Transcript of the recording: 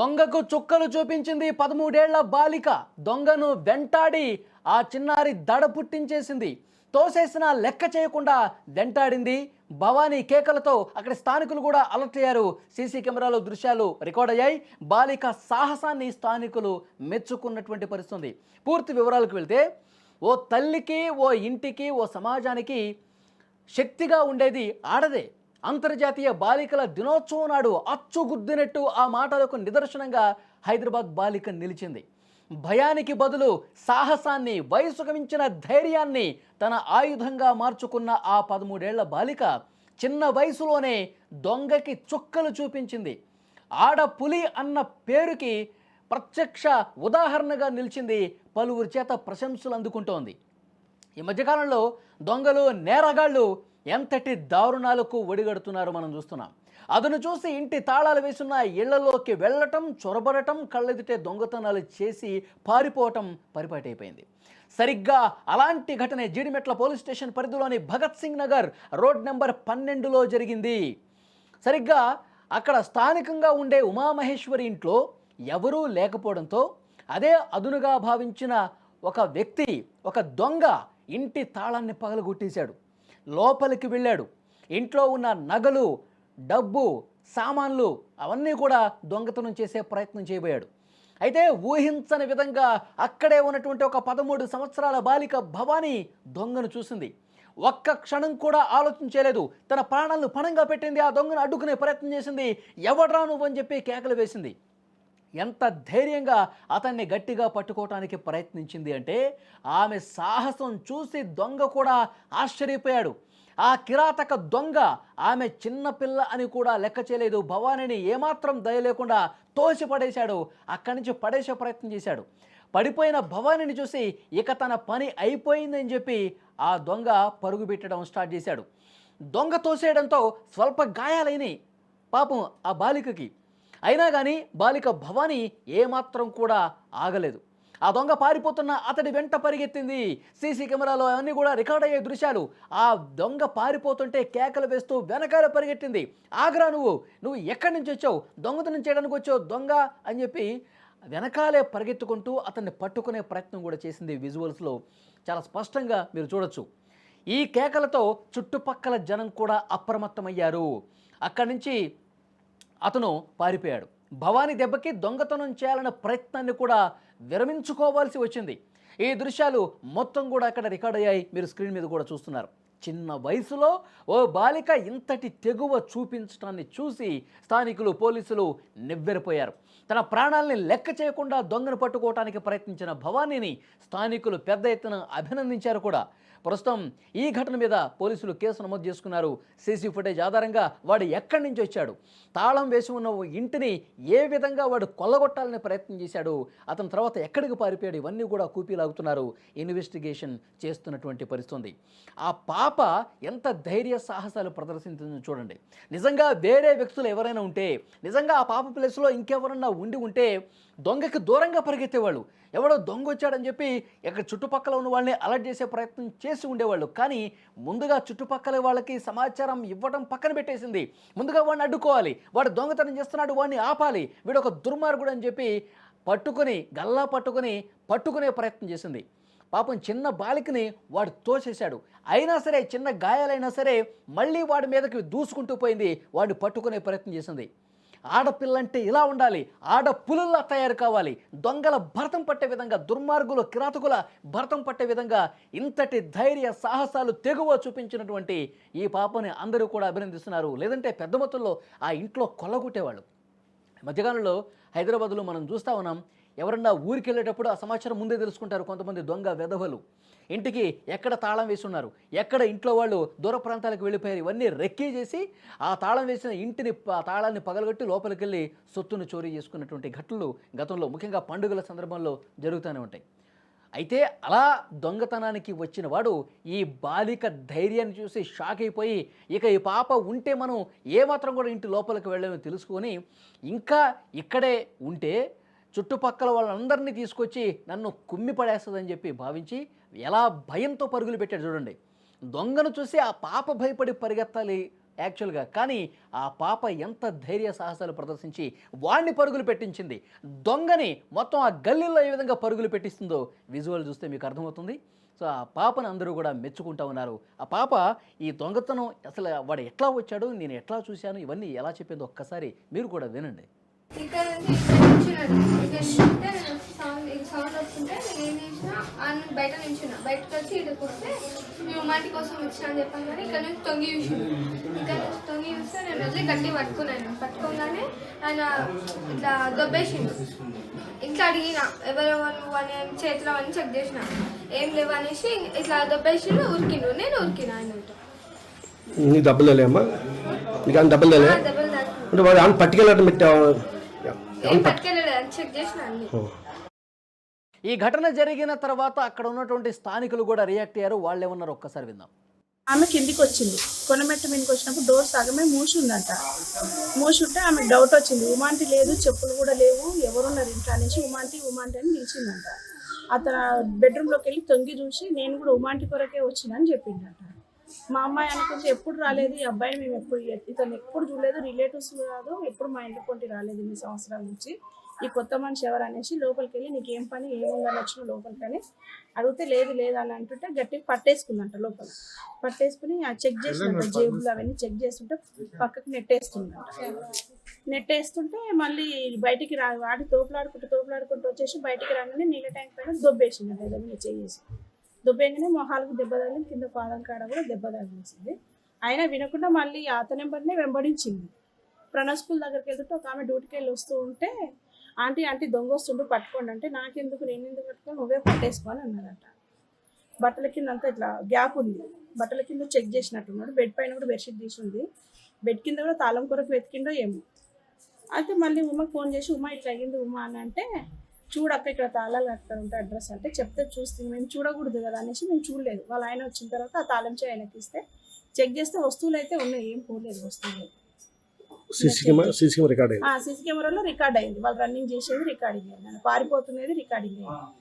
దొంగకు చుక్కలు చూపించింది పదమూడేళ్ళ బాలిక. దొంగను వెంటాడి ఆ చిన్నారి దడ పుట్టించేసింది. తోసేసిన లెక్క చేయకుండా వెంటాడింది. భవానీ కేకలతో అక్కడ స్థానికులు కూడా అలర్ట్ అయ్యారు. సీసీ కెమెరాలో దృశ్యాలు రికార్డ్ అయ్యాయి. బాలిక సాహసాన్ని స్థానికులు మెచ్చుకున్నటువంటి పరిస్థితుంది. పూర్తి వివరాలకు వెళ్తే ఓ తల్లికి ఓ ఇంటికి ఓ సమాజానికి శక్తిగా ఉండేది ఆడదే. అంతర్జాతీయ బాలికల దినోత్సవం నాడు అచ్చుగుద్దినట్టు ఆ మాటలకు నిదర్శనంగా హైదరాబాద్ బాలిక నిలిచింది. భయానికి బదులు సాహసాన్ని వయసుకు మించిన ధైర్యాన్ని తన ఆయుధంగా మార్చుకున్న ఆ పదమూడేళ్ళ బాలిక చిన్న వయసులోనే దొంగకి చుక్కలు చూపించింది. ఆడపులి అన్న పేరుకి ప్రత్యక్ష ఉదాహరణగా నిలిచింది పలువురి చేత ప్రశంసలు అందుకుంటోంది. ఈ మధ్యకాలంలో దొంగలు నేరగాళ్ళు ఎంతటి దారుణాలకు ఒడిగడుతున్నారో మనం చూస్తున్నాం. అతను చూసి ఇంటి తాళాలు వేసున్న ఇళ్ళలోకి వెళ్ళటం చొరబడటం కళ్ళెదుటే దొంగతనాలు చేసి పారిపోవటం పరిపాటైపోయింది. సరిగ్గా అలాంటి ఘటన జీడిమెట్ల పోలీస్ స్టేషన్ పరిధిలోని భగత్ సింగ్ నగర్ రోడ్ నెంబర్ పన్నెండులో జరిగింది. సరిగ్గా అక్కడ స్థానికంగా ఉండే ఉమామహేశ్వరి ఇంట్లో ఎవరూ లేకపోవడంతో అదే అదునుగా భావించిన ఒక వ్యక్తి ఒక దొంగ ఇంటి తాళాన్ని పగలగొట్టేశాడు. లోపలికి వెళ్ళాడు. ఇంట్లో ఉన్న నగలు డబ్బు సామాన్లు అవన్నీ కూడా దొంగతనం చేసే ప్రయత్నం చేయబోయాడు. అయితే ఊహించని విధంగా అక్కడే ఉన్నటువంటి ఒక పదమూడు సంవత్సరాల బాలిక భవానీ దొంగను చూసింది. ఒక్క క్షణం కూడా ఆలోచించలేదు తన ప్రాణాలను పణంగా పెట్టింది ఆ దొంగను అడ్డుకునే ప్రయత్నం చేసింది. ఎవడ్రా నువ్వు? అని చెప్పి కేకలు వేసింది. ఎంత ధైర్యంగా అతన్ని గట్టిగా పట్టుకోవటానికి ప్రయత్నించింది అంటే ఆమె సాహసం చూసి దొంగ కూడా ఆశ్చర్యపోయాడు. ఆ కిరాతక దొంగ ఆమె చిన్నపిల్ల అని కూడా లెక్క చేయలేదు. భవానీని ఏమాత్రం దయ లేకుండా తోసి పడేశాడు అక్కడి నుంచి పడేసే ప్రయత్నం చేశాడు. పడిపోయిన భవానీని చూసి ఇక తన పని అయిపోయిందని చెప్పి ఆ దొంగ పరుగు పెట్టడం స్టార్ట్ చేశాడు. దొంగ తోసేయడంతో స్వల్ప గాయాలైనవి పాపం ఆ బాలికకి. అయినా కానీ బాలిక భవానీ ఏమాత్రం కూడా ఆగలేదు. ఆ దొంగ పారిపోతున్న అతడి వెంట పరిగెత్తింది. సీసీ కెమెరాలో అన్నీ కూడా రికార్డ్ అయ్యే దృశ్యాలు. ఆ దొంగ పారిపోతుంటే కేకలు వేస్తూ వెనకాల పరిగెట్టింది ఆగ్రా నువ్వు. నువ్వు ఎక్కడి నుంచి వచ్చావు? దొంగతనం చేయడానికి వచ్చావు దొంగ అని చెప్పి వెనకాలే పరిగెత్తుకుంటూ అతన్ని పట్టుకునే ప్రయత్నం కూడా చేసింది విజువల్స్లో చాలా స్పష్టంగా మీరు చూడొచ్చు. ఈ కేకలతో చుట్టుపక్కల జనం కూడా అప్రమత్తమయ్యారు. అక్కడి నుంచి అతను పారిపోయాడు. భవానీ దెబ్బకి దొంగతనం చేయాలన్న ప్రయత్నాన్ని కూడా విరమించుకోవాల్సి వచ్చింది. ఈ దృశ్యాలు మొత్తం కూడా అక్కడ రికార్డ్ అయ్యాయి. మీరు స్క్రీన్ మీద కూడా చూస్తున్నారు. చిన్న వయసులో ఓ బాలిక ఇంతటి తెగువ చూపించడాన్ని చూసి స్థానికులు పోలీసులు నివ్వెరపోయారు. తన ప్రాణాల్ని లెక్క చేయకుండా దొంగను పట్టుకోవటానికి ప్రయత్నించిన భవానీని స్థానికులు పెద్ద ఎత్తున అభినందించారు కూడా. ప్రస్తుతం ఈ ఘటన మీద పోలీసులు కేసు నమోదు చేసుకున్నారు. సీసీ ఫుటేజ్ ఆధారంగా వాడు ఎక్కడి నుంచి వచ్చాడు. తాళం వేసి ఉన్న ఇంటిని ఏ విధంగా వాడు కొల్లగొట్టాలని ప్రయత్నం చేశాడు అతని తర్వాత ఎక్కడికి పారిపోయాడు ఇవన్నీ కూడా కూపీలాగుతున్నారు ఇన్వెస్టిగేషన్ చేస్తున్నటువంటి పరిస్థితుంది ఆ పాప ఎంత ధైర్య సాహసాలు ప్రదర్శించిందో చూడండి. నిజంగా వేరే వ్యక్తులు ఎవరైనా ఉంటే నిజంగా ఆ పాప ప్లేస్లో ఇంకెవరన్నా ఉండి ఉంటే దొంగకి దూరంగా పరిగెత్తేవాళ్ళు. ఎవడో దొంగ వచ్చాడని చెప్పి ఇక్కడ చుట్టుపక్కల ఉన్న వాళ్ళని అలర్ట్ చేసే ప్రయత్నం చేసి ఉండేవాళ్ళు. కానీ ముందుగా చుట్టుపక్కల వాళ్ళకి సమాచారం ఇవ్వడం పక్కన పెట్టేసింది. ముందుగా వాడిని అడ్డుకోవాలి. వాడు దొంగతనం చేస్తున్నాడు వాడిని ఆపాలి. వీడు ఒక దుర్మార్గుడు అని చెప్పి పట్టుకొని గల్లా పట్టుకొని పట్టుకునే ప్రయత్నం చేసింది. పాపం చిన్న బాలికని వాడు తోసేశాడు. అయినా సరే చిన్న గాయాలైనా సరే మళ్ళీ వాడి మీదకి దూసుకుంటూ పోయింది. వాడిని పట్టుకునే ప్రయత్నం చేసింది. ఆడపిల్లంటే ఇలా ఉండాలి. ఆడపులుల్లా తయారు కావాలి. దొంగల భరతం పట్టే విధంగా దుర్మార్గులు కిరాతకుల భరతం పట్టే విధంగా ఇంతటి ధైర్య సాహసాలు తెగువ చూపించినటువంటి ఈ పాపని అందరూ కూడా అభినందిస్తున్నారు. లేదంటే పెద్ద మొత్తంలో ఆ ఇంట్లో కొల్లగొట్టేవాళ్ళు. మధ్యకాలంలో హైదరాబాద్లో మనం చూస్తూ ఉన్నాం ఎవరన్నా ఊరికి వెళ్ళేటప్పుడు ఆ సమాచారం ముందే తెలుసుకుంటారు కొంతమంది దొంగ వెధవలు. ఇంటికి ఎక్కడ తాళం వేసి ఉన్నారు? ఎక్కడ ఇంట్లో వాళ్ళు దూర ప్రాంతాలకు వెళ్ళిపోయారు? ఇవన్నీ రెక్కీ చేసి ఆ తాళం వేసిన ఇంటిని ఆ తాళాన్ని పగలగొట్టి లోపలికి వెళ్ళి సొత్తును చోరీ చేసుకున్నటువంటి ఘటనలు గతంలో ముఖ్యంగా పండుగల సందర్భంలో జరుగుతూనే ఉంటాయి. అయితే అలా దొంగతనానికి వచ్చిన వాడు ఈ బాలిక ధైర్యాన్ని చూసి షాక్ అయిపోయి ఇక ఈ పాప ఉంటే మనం ఏమాత్రం కూడా ఇంటి లోపలికి వెళ్ళామని తెలుసుకొని ఇంకా ఇక్కడే ఉంటే చుట్టుపక్కల వాళ్ళందరినీ తీసుకొచ్చి నన్ను కుమ్మి పడేస్తుందని చెప్పి భావించి ఎలా భయంతో పరుగులు పెట్టాడు చూడండి. దొంగను చూసి ఆ పాప భయపడి పరిగెత్తాలి యాక్చువల్గా. కానీ ఆ పాప ఎంత ధైర్య సాహసాలు ప్రదర్శించి వాణ్ణి పరుగులు పెట్టించింది. దొంగని మొత్తం ఆ గల్లీలో ఏ విధంగా పరుగులు పెట్టిస్తుందో విజువల్ చూస్తే మీకు అర్థమవుతుంది. సో ఆ పాపను అందరూ కూడా మెచ్చుకుంటా ఉన్నారు. ఆ పాప ఈ దొంగతనం అసలు వాడు ఎట్లా వచ్చాడు నేను ఎట్లా చూశాను ఇవన్నీ ఎలా చెప్పిందో ఒక్కసారి మీరు కూడా వినండి. ఇక్కడ నుంచి ఇక్కడ నించున్నాడు ఇక్కడ నేను సౌండ్ సౌండ్ వస్తుంటే నేను ఏం చేసిన ఆయన బయట నించున్నా బయటకు వచ్చి ఇక్కడికి వస్తే మేము మాటి కోసం వచ్చినా అని చెప్పాను కానీ ఇక్కడ నుంచి తొంగి చూసిండు. ఇక్కడ నుంచి తొంగి చూస్తే నేను వెళ్ళి గట్టి పట్టుకున్నాను. పట్టుకోగానే ఆయన ఇట్లా దొబ్బేసిండు. ఇట్లా అడిగిన ఎవరెవరు అని చేతిలో అని చెక్ చేసిన. ఏం లేవు అనేసి ఇట్లా దొబ్బేసిండు ఉరికిండు. నేను ఉరికిన ఆయనతో నీ డబ్బులు తెలియమ్మా నీకు ఆయన డబ్బులు తెలియ ఆ దెబ్బలు తాకి అంటే వాడు ఆయన పట్టుకెళ్ళటం పెట్టావు? ఈ ఘటన జరిగిన తర్వాత అక్కడ ఉన్నటువంటి స్థానికులు కూడా రియాక్ట్ అయ్యారు. వాళ్ళు ఏమన్నారు ఒక్కసారి విందాం. ఆమె కిందికి వచ్చింది. కొండమెట్ట మీదకి వచ్చినప్పుడు డోర్ సగమే మూసి ఉందంట. మూసి ఉంటే ఆమెకు డౌట్ వచ్చింది. ఉమాంటి లేదు చెప్పులు కూడా లేవు. ఎవరున్నారు ఇంట్లో? అనేసి ఉమాంటి ఉమాంటి అని నిలిచిందంట అతను బెడ్రూమ్లోకి వెళ్ళి తొంగి చూసి నేను కూడా ఉమాంటి కొరకే వచ్చిందని చెప్పిందంట. మా అమ్మాయి అనుకుంటే ఎప్పుడు రాలేదు ఈ అబ్బాయి మేము ఎప్పుడు ఇతను ఎప్పుడు చూడలేదు రిలేటివ్స్ కాదు ఎప్పుడు మా ఇంటి కొంటి రాలేదు ఇన్ని సంవత్సరాల నుంచి. ఈ కొత్త మనిషి ఎవరు అనేసి లోపలికి వెళ్ళి నీకేం పని? ఏముందని వచ్చిన లోపలికి అని అడిగితే లేదు లేదు అని అంటుంటే గట్టిగా పట్టేసుకుందంట లోపల. పట్టేసుకుని ఆ చెక్ చేసినట్టు జేబులు అవన్నీ చెక్ చేస్తుంటే పక్కకి నెట్టేస్తుందంట. నెట్టేస్తుంటే మళ్ళీ బయటికి రా వాడి తోపులాడుకుంటూ తోపులాడుకుంటూ వచ్చేసి బయటికి రాగానే నీళ్ళ ట్యాంక్ పైన దొబ్బేసిందంట ఏదో మీద చేసి. దొబ్బేగానే మొహాలకు దెబ్బ తగిలింది కింద పాదం కాడ కూడా దెబ్బ తగిలించింది అయినా వినకుండా మళ్ళీ అతని వెంబడినే వెంబడించింది. ప్రణవ్ స్కూల్ దగ్గరికి వెళ్తుంటే ఒక ఆమె డ్యూటీకి వెళ్ళి వస్తూ ఉంటే ఆంటీ ఆంటీ దొంగ వస్తుండు పట్టుకోండి అంటే నాకెందుకు నేను ఎందుకు పట్టుకొని నువ్వే పట్టేసుకోని అన్నారట. బట్టల కింద అంతా ఇట్లా గ్యాప్ ఉంది. బట్టల కింద చెక్ చేసినట్టున్నాడు. బెడ్ పైన కూడా బెడ్షీట్ తీసి ఉంది బెడ్ కింద కూడా తాళం కొరకు వెతికిండో ఏమో. అయితే మళ్ళీ ఉమ్మకి ఫోన్ చేసి ఉమా ఇట్లా అయ్యింది ఉమా అని అంటే చూడక్క ఇక్కడ తాళాలు కట్టాలంటే అడ్రస్ అంటే చెప్తే చూస్తే మేము చూడకూడదు కదా అనేసి మేము చూడలేదు. వాళ్ళ ఆయన వచ్చిన తర్వాత ఆ తాళం చే ఆయనకి ఇస్తే చెక్ చేస్తే వస్తువులు అయితే ఉన్నాయి ఏం పోలేదు వస్తువులు. సిసి కెమెరా కెమెరాలో రికార్డ్ అయింది. వాళ్ళు రన్నింగ్ చేసేది రికార్డింగ్ అయింది పారిపోతున్నది రికార్డింగ్ అయింది